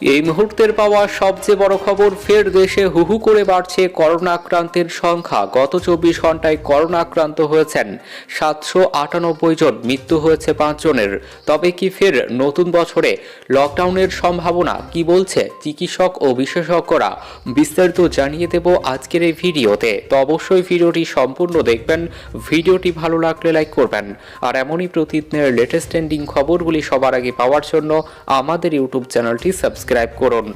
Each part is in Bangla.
এই মুহূর্তের পাওয়া সবচেয়ে বড় খবর, ফের দেশে হুহু করে বাড়ছে করোনা আক্রান্তের সংখ্যা। গত চব্বিশ ঘন্টায় করোনা আক্রান্ত হয়েছেন সাতশো আটানব্বই জন, মৃত্যু হয়েছে পাঁচজনের তবে কি ফের নতুন বছরে লকডাউনের সম্ভাবনা? কি বলছে চিকিৎসক ও বিশেষজ্ঞরা? বিস্তারিত জানিয়ে দেব আজকের এই ভিডিওতে। তো অবশ্যই ভিডিওটি সম্পূর্ণ দেখবেন, ভিডিওটি ভালো লাগলে লাইক করবেন। আর এমনই প্রতিদিনের লেটেস্ট ট্রেন্ডিং খবরগুলি সবার আগে পাওয়ার জন্য আমাদের ইউটিউব চ্যানেলটি সাবস্ক্রাইব করুন।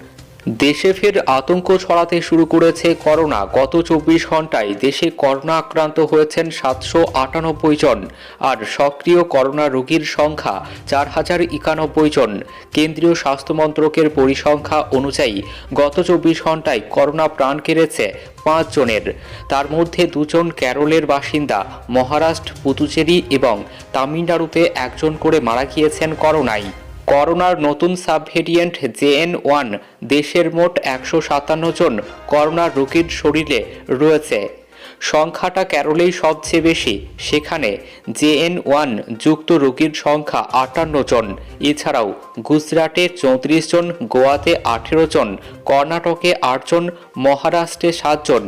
দেশে ফের আতঙ্ক ছড়াতে শুরু করেছে করোনা। গত চব্বিশ ঘন্টায় দেশে করোনা আক্রান্ত হয়েছেন সাতশো আটানব্বই জন আর সক্রিয় করোনা রোগীর সংখ্যা চার হাজার একানব্বই জন। কেন্দ্রীয় স্বাস্থ্য মন্ত্রকের পরিসংখ্যা অনুযায়ী গত চব্বিশ ঘন্টায় করোনা প্রাণ কেড়েছে পাঁচ জনের। তার মধ্যে দুজন কেরলের বাসিন্দা, মহারাষ্ট্র পুতুচেরি এবং তামিলনাড়ুতে একজন করে মারা গিয়েছেন করোনায়। করোনার নতুন সাব সাবভেরিয়েন্ট জেএন ওয়ান, দেশের মোট একশো সাতান্ন জন করোনা রোগীর শরীরে রয়েছে। সংখ্যাটা কেরলেই সবচেয়ে বেশি। সেখানে জেএন ওয়ান যুক্ত রোগীর সংখ্যা আটান্ন জন। এছাড়াও গুজরাটে চৌত্রিশ জন, গোয়াতে আঠেরো জন, কর্ণাটকে আটজন মহারাষ্ট্রে সাতজন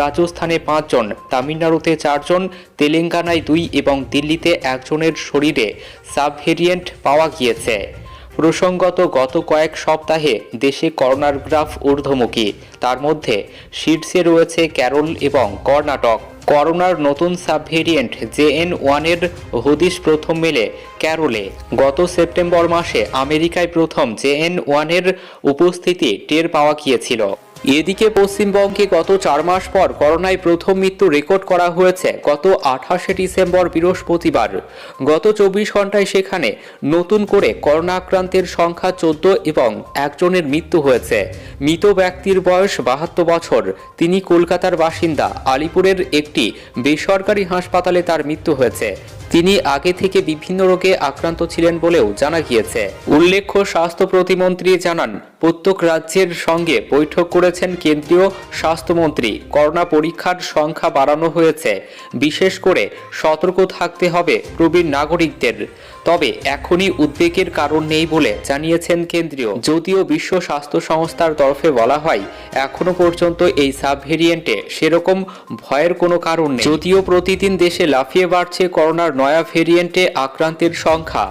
রাজস্থানে পাঁচজন তামিলনাড়ুতে চারজন তেলেঙ্গানায় দুই এবং দিল্লিতে একজনের শরীরে সাবভেরিয়েন্ট পাওয়া গিয়েছে। প্রসঙ্গত, গত কয়েক সপ্তাহে দেশে করোনার গ্রাফ ঊর্ধ্বমুখী। তার মধ্যে শীর্ষে রয়েছে কেরল এবং কর্ণাটক। করোনার নতুন সাব সাবভেরিয়েন্ট জেএন ওয়ানের হদিশ প্রথম মেলে ক্যারোলে গত সেপ্টেম্বর মাসে আমেরিকায় প্রথম জেএন ওয়ানের উপস্থিতি টের পাওয়া গিয়েছিল। এদিকে পশ্চিমবঙ্গে গত চার মাস পর করোনায় প্রথম মৃত্যু রেকর্ড করা হয়েছে, গত আঠাশে ডিসেম্বর বৃহস্পতিবার। গত চব্বিশ ঘন্টায় সেখানে নতুন করে করোনা আক্রান্তের সংখ্যা চোদ্দ এবং একজনের মৃত্যু হয়েছে। মৃত ব্যক্তির বয়স বাহাত্তর বছর। তিনি কলকাতার বাসিন্দা। আলিপুরের একটি বেসরকারি হাসপাতালে তার মৃত্যু হয়েছে। তিনি আগে থেকে বিভিন্ন রোগে আক্রান্ত ছিলেন বলেও জানা গিয়েছে। উল্লেখ্য, স্বাস্থ্য প্রতিমন্ত্রী জানান, প্রত্যেক রাজ্যের সঙ্গে বৈঠক করেছেন কেন্দ্রীয় স্বাস্থ্যমন্ত্রী। করোনা পরীক্ষার সংখ্যা বাড়ানো হয়েছে। বিশেষ করে সতর্ক থাকতে হবে প্রবীণ নাগরিকদের। তবে এখনই উদ্বেগের কারণ নেই বলে জানিয়েছেন কেন্দ্রীয়। যদিও বিশ্ব স্বাস্থ্য সংস্থার তরফে বলা হয়, এখনও পর্যন্ত এই সাব ভেরিয়েন্টে সেরকম ভয়ের কোনো কারণ নেই। যদিও প্রতিদিন দেশে লাফিয়ে বাড়ছে করোনার নয়া ভেরিয়েন্টে আক্রান্তের সংখ্যা।